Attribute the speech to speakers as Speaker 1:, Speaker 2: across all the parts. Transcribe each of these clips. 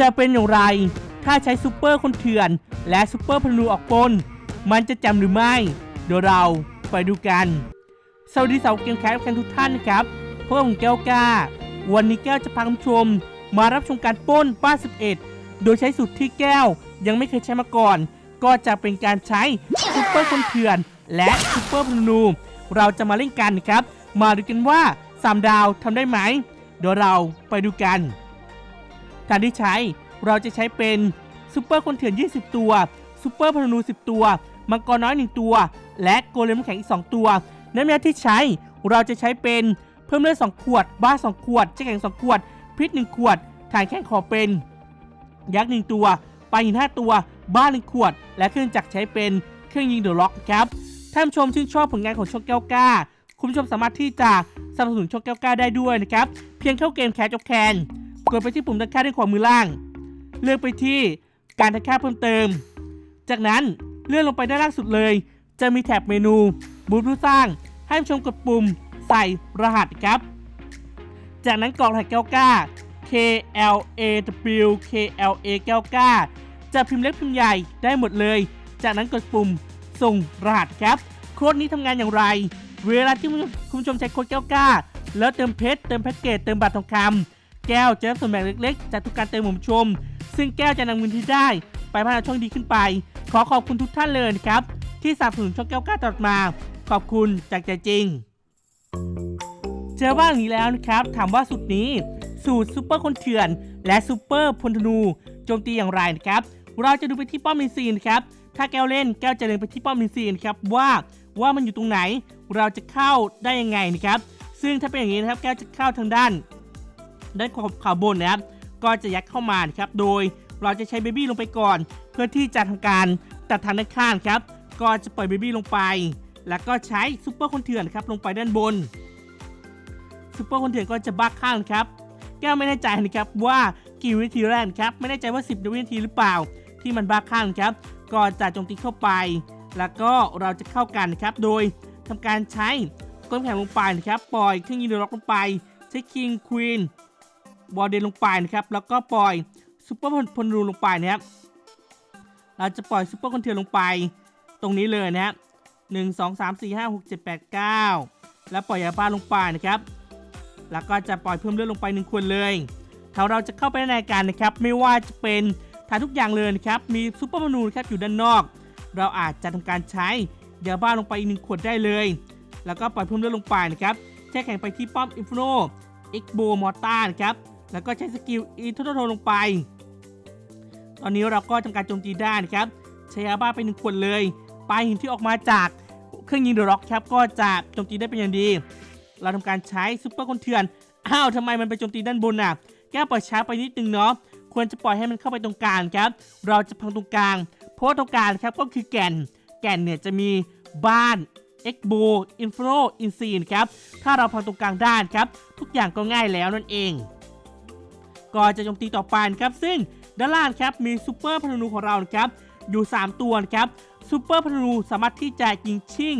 Speaker 1: จะเป็นอย่างไร ถ้าใช้ซูเปอร์คนเถื่อน และซูเปอร์พนูออกปนมันจะจำหรือไม่ เดี๋ยวเราไปดูกัน สวัสดีสาวเกมแคสกันทุกท่านนะครับพวกผมแก้วก้าวันนี้แก้วจะพาคุณผู้ชม มารับชมการป้นบ้า 11 โดยใช้สูตรที่แก้วยังไม่เคยใช้มาก่อน ก็จะเป็นการใช้ซูเปอร์คนเถื่อน และซูเปอร์พนูเราจะมาเล่นกันครับ มาดูกันว่า3ดาวทำได้ไหม เดี๋ยวเราไปดูกัน การที่ใช้เราจะใช้เป็นซูเปอร์คนเถื่อน 20 ตัวซูเปอร์พนู 10 ตัว มังกรน้อย 1 ตัว และโกเลมแข็งอีก 2 ตัวในเวลาที่ใช้เราจะใช้เป็นเพิ่มเลือด2ขวด บ้า 2 ขวดแช่แข็ง 2 ขวด พริษ 1 ขวดฐานแข้งขอเป็น ยักษ์ 1 ตัวปลาหิน 5 ตัว บ้าน1ขวด และเครื่องจักรใช้เป็นเครื่องยิงเดอะล็อกครับ ท่านชมชื่นชอบผลงานของช่องแก้วกล้า คุณผู้ชมสามารถที่จะสนับสนุนช่องแก้วกล้าได้ด้วยนะครับ เพียงเข้าเกมแคชจ็อกแคน กดไปที่ปุ่มด้านข้างด้านขวามมือล่าง เลือกไปที่การทักค่เพิ่มเติม จากนั้นเลื่อนลงไปด้านล่างสุดเลย จะมีแท็บเมนูบูธผู้สร้าง ให้ผู้ชมกดปุ่มใส่รหัสครับ จากนั้นกรอกรหัสแก้วกล้า K L A W K L A แก้วกล้าจะพิมพ์เล็กพิมพ์ใหญ่ได้หมดเลย จากนั้นกดปุ่มส่งรหัสครับ โค้ดนี้ทำงานอย่างไร เวลาที่คุณผู้ชมใช้โค้ดแก้วกล้าแล้วเติมเพชร เติมแพ็กเกจ เติมบัตรทองคำ แก้วจะได้ส่วนแบ่งเล็กๆ จากทุกการเติมของผู้ชม ซึ่งแก้วจะนำเงินที่ได้ ไปพัฒนาช่องดีขึ้นไป ขอขอบคุณทุกท่านเลยนะครับ ที่สนับสนุนช่องแก้วกล้าตลอดมา ขอบคุณจากใจจริง เจอบ้างนี้แล้วนะครับถามว่าสูตรนี้ สูตรซูเปอร์คนเถื่อน และซูเปอร์พลธนูโจมตีอย่างไรนะครับ เราจะดูไปที่ป้อมมินซีนะครับถ้าแก้วเล่นแก้วจะเล็งไปที่ป้อมมินซีนะครับว่าว่ามันอยู่ตรงไหนเราจะเข้าได้ยังไงนะครับ ซึ่งถ้าเป็นอย่างนี้นะครับแก้วจะเข้าทางด้าน ด้านขอบขาวบนนะครับก็จะยัดเข้ามาครับโดยเราจะใช้เบบี้ลงไปก่อน เพื่อที่จะทำการตัดทางด้านข้างครับ ก็จะปล่อยเบบี้ลงไป แล้วก็ใช้ซุปเปอร์คนเถื่อนครับลงไปด้านบนซุปเปอร์คนเถื่อนก็จะบักข้างครับแก้วไม่แน่ใจนะครับว่ากี่วินาทีแรกครับไม่แน่ใจว่า 10 วินาทีหรือเปล่า ที่มันบักข้างครับก็จะโจมตีเข้าไป แล้วก็เราจะเข้ากันครับโดยทำการใช้ก้นแข็งลงไปนะครับปล่อยเครื่องยิงเดล็อกลงไปใช้คิงควีน บอลเดนลงไปนะครับแล้วก็ปล่อยซุปเปอร์พลรูลงไปนะครับเราจะปล่อยซุปเปอร์คอนเทนลงไป ตรงนี้เลยนะครับหนึ่งสองสามสี่ห้าหกเจ็ดแปดเก้าแล้วปล่อยยาบ้าลงไปนะครับ แล้วก็จะปล่อยเพิ่มเลือดลงไปหนึ่งคนเลยถ้าเราจะเข้าไปในรายการนะครับ ไม่ว่าจะเป็นทานทุกอย่างเลยนะครับ มีซุปเปอร์มนูนะครับอยู่ด้านนอก เราอาจจะทำการใช้ยาบ้าลงไปอีกหนึ่งขวดได้เลย แล้วก็ปล่อยเพิ่มเลือดลงไปนะครับแช่แข็งไปที่ป้อมอินฟโนเอ็กโบมอร์ตานะครับ แล้วก็ใช้สกิลอีทโทลงไป ตอนนี้เราก็ทำการโจมตีได้นะครับใช้ยาบ้าไปหนึ่งขวดเลยปลายหินที่ออกมาจากเครื่องยิงเดอะร็อกครับก็จะโจมตีได้เป็นอย่างดี เราทำการใช้ซุปเปอร์คนเถื่อนอ้าวทำไมมันไปโจมตีด้านบนน่ะแก้ปล่อยช้าไปนิดนึงเนาะควรจะปล่อยให้มันเข้าไปตรงกลางครับ เราจะพังตรงกลาง เพราะตรงกลางครับก็คือแก่น แก่นเนี่ยจะมีบ้านเอ็กโบอินฟโนอินซีนครับ ถ้าเราพังตรงกลางด้านครับ ทุกอย่างก็ง่ายแล้วนั่นเอง ก็จะโจมตีต่อไปนะครับซึ่งด้านล่างครับมีซูเปอร์พนูของเรานะครับอยู่ 3 ตัวนะครับซูเปอร์พนูสามารถที่จะยิงชิ่ง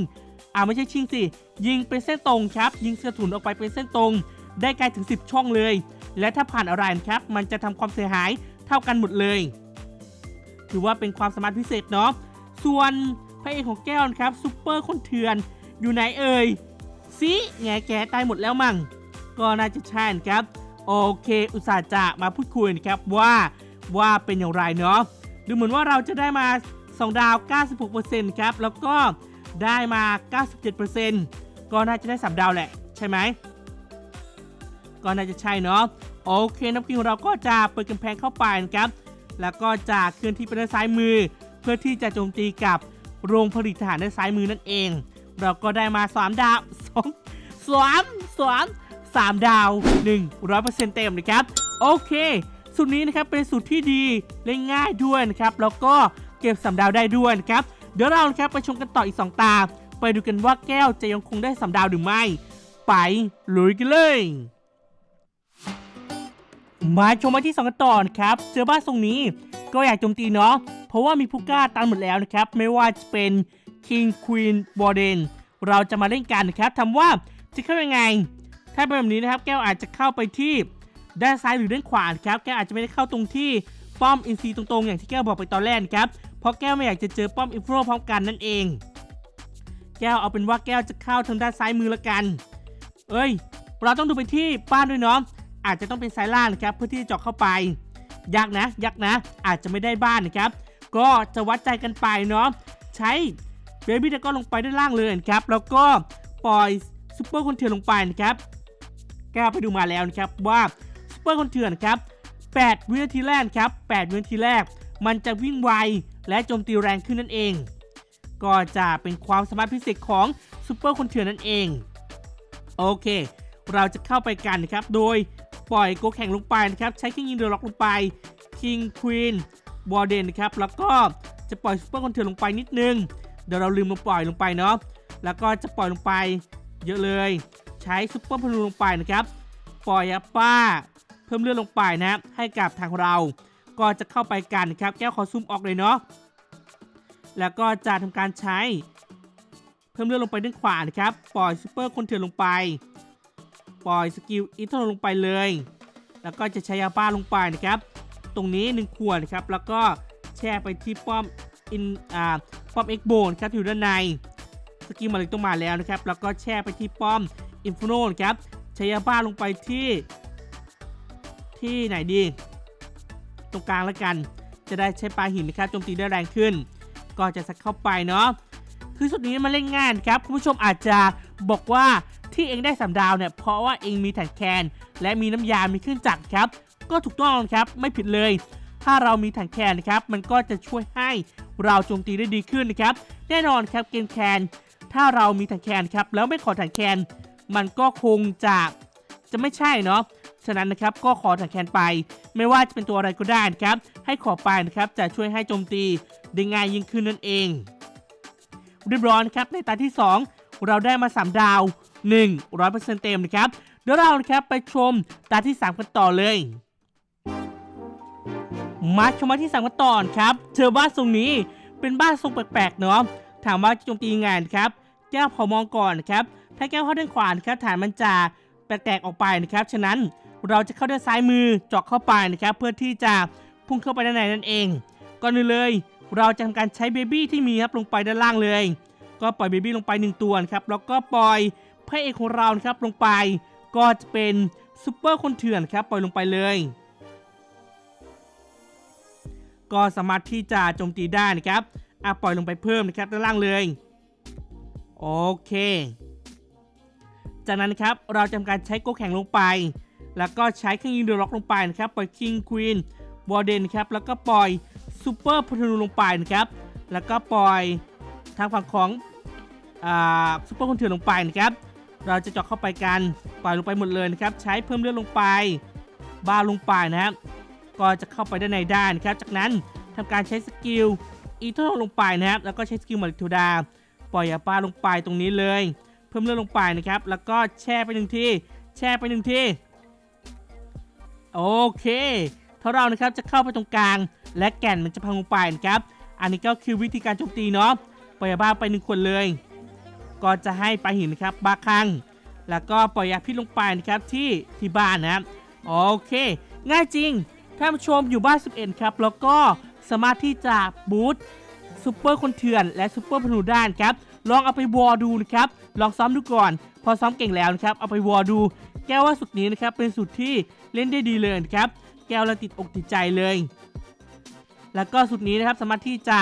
Speaker 1: อ่าไม่ใช่ชิ่งสิยิงเป็นเส้นตรงครับ ยิงกระสุนออกไปเป็นเส้นตรง ได้ไกลถึง 10 ช่องเลย และถ้าผ่านอะไรครับ มันจะทำความเสียหายเท่ากันหมดเลย ถือว่าเป็นความสามารถพิเศษเนาะส่วนพระเอกของแก้วครับซูเปอร์คนเถื่อนอยู่ไหนเอ่ยซิแงแกตายหมดแล้วมั่งก็น่าจะใช่นครับ โอเค อุตส่าห์จะมาพูดคุยนะครับว่าว่าเป็นอย่างไรเนาะดูเหมือนว่าเราจะได้มา 2 ดาว 96%ครับ แล้วก็ได้มา 97%ก็น่าจะได้ 3 ดาวแหละ ใช่ไหม ก็น่าจะใช่เนาะโอเคน้ำกินของเราก็จะเปิดกำแพงเข้าไปนะครับ แล้วก็จะเคลื่อนที่ไปด้านซ้ายมือ เพื่อที่จะโจมตีกับโรงผลิตทหารด้านซ้ายมือนั่นเอง เราก็ได้มา 3 ดาว2 3 3 3 ดาว 100%เต็มนะครับ โอเคสูตรนี้นะครับเป็นสูตรที่ดีเล่นง่ายด้วยนะครับ แล้วก็เก็บสามดาวได้ด้วยนะครับ เดี๋ยวเราครับไปชมกันต่ออีก 2 ตา ไปดูกันว่าแก้วจะยังคงได้สามดาวหรือไม่ ไปลุยกันเลยมาชมมาที่สองกันต่อนะครับ เจอบ้านทรงนี้ก็อยากโจมตีเนาะ เพราะว่ามีผู้กล้าตันหมดแล้วนะครับ ไม่ว่าจะเป็น King Queen w a r d e n เราจะมาเล่นกันนะครับทำว่าจะเข้ายังไง ถ้าเป็นแบบนี้นะครับแก้วอาจจะเข้าไปที่ด้านซ้ายหรือด้านขวาครับแก้วอาจจะไม่ได้เข้าตรงที่ป้อมอินซีตรงๆ อย่างที่แก้วบอกไปตอนแรกครับเพราะแก้วไม่อยากจะเจอป้อมอินฟโรพร้อมกันนั่นเอง แก้วเอาเป็นว่าแก้วจะเข้าทางด้านซ้ายมือละกัน เอ้ย เราต้องดูไปที่บ้านด้วยเนาะอาจจะต้องเป็นซ้ายล่างนะครับเพื่อที่จะเจาะเข้าไปยากนะยากนะ อาจจะไม่ได้บ้านนะครับ ก็จะวัดใจกันไปเนาะใช้เบบี้ดก็ลงไปด้านล่างเลยครับแล้วก็ปล่อยซูเปอร์คนเถื่อนลงไปนะครับ ก้วไปดูมาแล้วนะครับว่าซูเปอร์คนเถื่อนครับ 8 วินาทีแรกครับ 8 วินาทีแรก มันจะวิ่งไวและโจมตีแรงขึ้นนั่นเอง ก็จะเป็นความสามารถพิเศษของซูเปอร์คนเถื่อนนั่นเอง โอเค เราจะเข้าไปกันนะครับ โดยปล่อยโกแข่งลงไปนะครับ ใช้คิงยิงเดือร์ล็อกลงไปคิงควีนบอร์เดนนะครับ แล้วก็จะปล่อยซูเปอร์คนเถื่อนลงไปนิดนึง เดี๋ยวเราลืมมาปล่อยลงไปเนาะ แล้วก็จะปล่อยลงไปเยอะเลย ใช้ซูเปอร์พลูลงไปนะครับปล่อยอัปป้า เพิ่มเลือดลงไปนะครับให้กับทางเราก็จะเข้าไปกันนะครับแก้วขอซูมออกเลยเนาะแล้วก็จะทำการใช้ เพิ่มเลือดลงไปด้านขวานะครับปล่อยซูเปอร์คนเถื่อนลงไป ปล่อยสกิลอิทโนลงไปเลย แล้วก็จะใช้ยาบ้าลงไปนะครับ ตรงนี้ 1 ขวดนะครับแล้วก็แช่ไปที่ป้อมอินอ่าป้อมเอ็กโบนะครับอยู่ด้านในสกิลมาเลยต้องมาแล้วนะครับ แล้วก็แช่ไปที่ป้อม อินฟิโนนะครับใช้ยาบ้าลงไปที่ ที่ไหนดี ตรงกลางแล้วกัน จะได้ใช้ปลาหินนะครับโจมตีได้แรงขึ้น ก็จะสักเข้าไปเนาะคือสุดนี้มันเล่นง่ายนครับคุณผู้ชมอาจจะบอกว่าที่เองได้สามดาวเนี่ยเพราะว่าเองมีแถังแคนและมีน้ำยา มีเครื่องจักรครับ ก็ถูกต้องครับไม่ผิดเลย ถ้าเรามีถังแคนนะครับมันก็จะช่วยให้เราโจมตีได้ดีขึ้นนะครับ แน่นอนครับเกมแคนถ้าเรามีถังแคนครับแล้วไม่ขอถังแคน มันก็คงจะจะไม่ใช่เนาะฉะนั้นนะครับก็ขอถังแคนไป ไม่ว่าจะเป็นตัวอะไรก็ได้นะครับ ให้ขอไปนะครับจะช่วยให้โจมตีได้ง่ายยิ่งขึ้นนั่นเองเรียบร้อยนครับในตาที่ 2 เราได้มา 3 ดาว 100%เต็มนะครับเดี๋ยวเรานะครับไปชมตาที่ 3 กันต่อเลย มาชมมาที่3กันต่อครับเจอบ้านทรงนี้เป็นบ้านทรงแปลกๆเนาะถามว่าจะโจมตียังไงนครับ แก้วพอมองก่อนนะครับถ้าแก้วเข้าด้านขวานะครับฐานมันจะแตกออกไปนะครับฉะนั้นเราจะเข้าด้านซ้ายมือเจาะเข้าไปนะครับเพื่อที่จะพุ่งเข้าไปด้านในนั่นเอง ก่อนอื่นเลย เราจะทำการใช้เบบี้ที่มีครับลงไปด้านล่างเลย ก็ปล่อยเบบี้ลงไป 1 ตัวครับแล้วก็ปล่อยพระเอกของเราครับลงไป ก็จะเป็นซูเปอร์คนเถื่อนครับปล่อยลงไปเลย ก็สามารถที่จะโจมตีได้นะครับอะปล่อยลงไปเพิ่มนะครับด้านล่างเลย โอเค จากนั้นครับเราจะทำการใช้โกแข่งลงไป แล้วก็ใช้เครื่องยิงเดอะล็อกลงไปนะครับ ปล่อยคิงควีนวอร์เดนครับ แล้วก็ปล่อยซูเปอร์พลูลงไปนะครับ แล้วก็ปล่อยทางฝั่งของอ่าซูเปอร์คนเถื่อนลงไปนะครับ เราจะเจาะเข้าไปกัน ปล่อยลงไปหมดเลยนะครับ ใช้เพิ่มเลือดลงไปบ้าลงไปนะครับ ก็จะเข้าไปด้านในได้นะครับ จากนั้นทำการใช้สกิลอีโทลงไปนะครับ แล้วก็ใช้สกิลมาริทูดา ปล่อยยาบ้าลงไปตรงนี้เลย เพิ่มเลือดลงไปนะครับ แล้วก็แช่ไปหนึ่งที แช่ไปหนึ่งที โอเคเท่าเรานะครับจะเข้าไปตรงกลาง และแก่นมันจะพังลงไปนะครับ อันนี้ก็คือวิธีการโจมตีเนาะปล่อยยาบ้าไปหนึ่งคนเลย ก็จะให้ปลาหินนะครับบ้าคลัง แล้วก็ปล่อยยาพิษลงไปนะครับที่ที่บ้านนะครับ โอเค ง่ายจริงท่านผู้ชมอยู่บ้าน 11 ครับ แล้วก็สามารถที่จะบูต ซูเปอร์คนเถื่อน และซูเปอร์พนูด้านครับ ลองเอาไปวอดูนะครับ ลองซ้อมดูก่อน พอซ้อมเก่งแล้วนะครับ เอาไปวอดู แก้วว่าสุดนี้นะครับ เป็นสุดที่เล่นได้ดีเลยครับ แก้วเราติดอกติดใจเลย แล้วก็สุดนี้นะครับสามารถที่จะ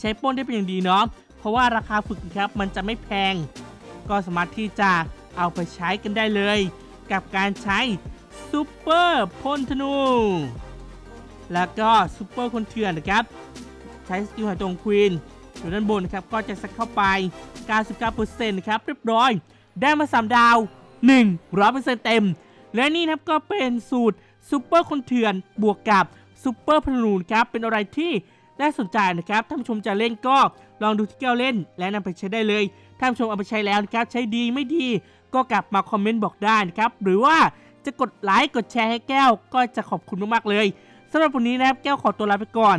Speaker 1: ใช้ป้นได้เป็นอย่างดีเนาะ เพราะว่าราคาฝึกครับมันจะไม่แพง ก็สามารถที่จะเอาไปใช้กันได้เลย กับการใช้ซูเปอร์พ่นธนู แล้วก็ซูเปอร์คนเถื่อนนะครับ ใช้สกิลหายตรงควีนอยู่ด้านบนครับก็จะสักเข้าไป 99%นะครับเรียบร้อย ได้มา 3 ดาว 100%เต็ม และนี่นะครับก็เป็นสูตรซูเปอร์คนเถื่อนบวกกับซูเปอร์พลูนครับเป็นอะไรที่น่าสนใจนะครับท่านผู้ชมจะเล่นก็ลองดูที่แก้วเล่น และนำไปใช้ได้เลยท่านผู้ชมเอาไปใช้แล้วนะครับใช้ดีไม่ดีก็กลับมาคอมเมนต์บอกได้นะครับหรือว่าจะกดไลค์กดแชร์ให้แก้วก็จะขอบคุณมากๆเลยสำหรับวันนี้นะครับแก้วขอตัวลาไปก่อน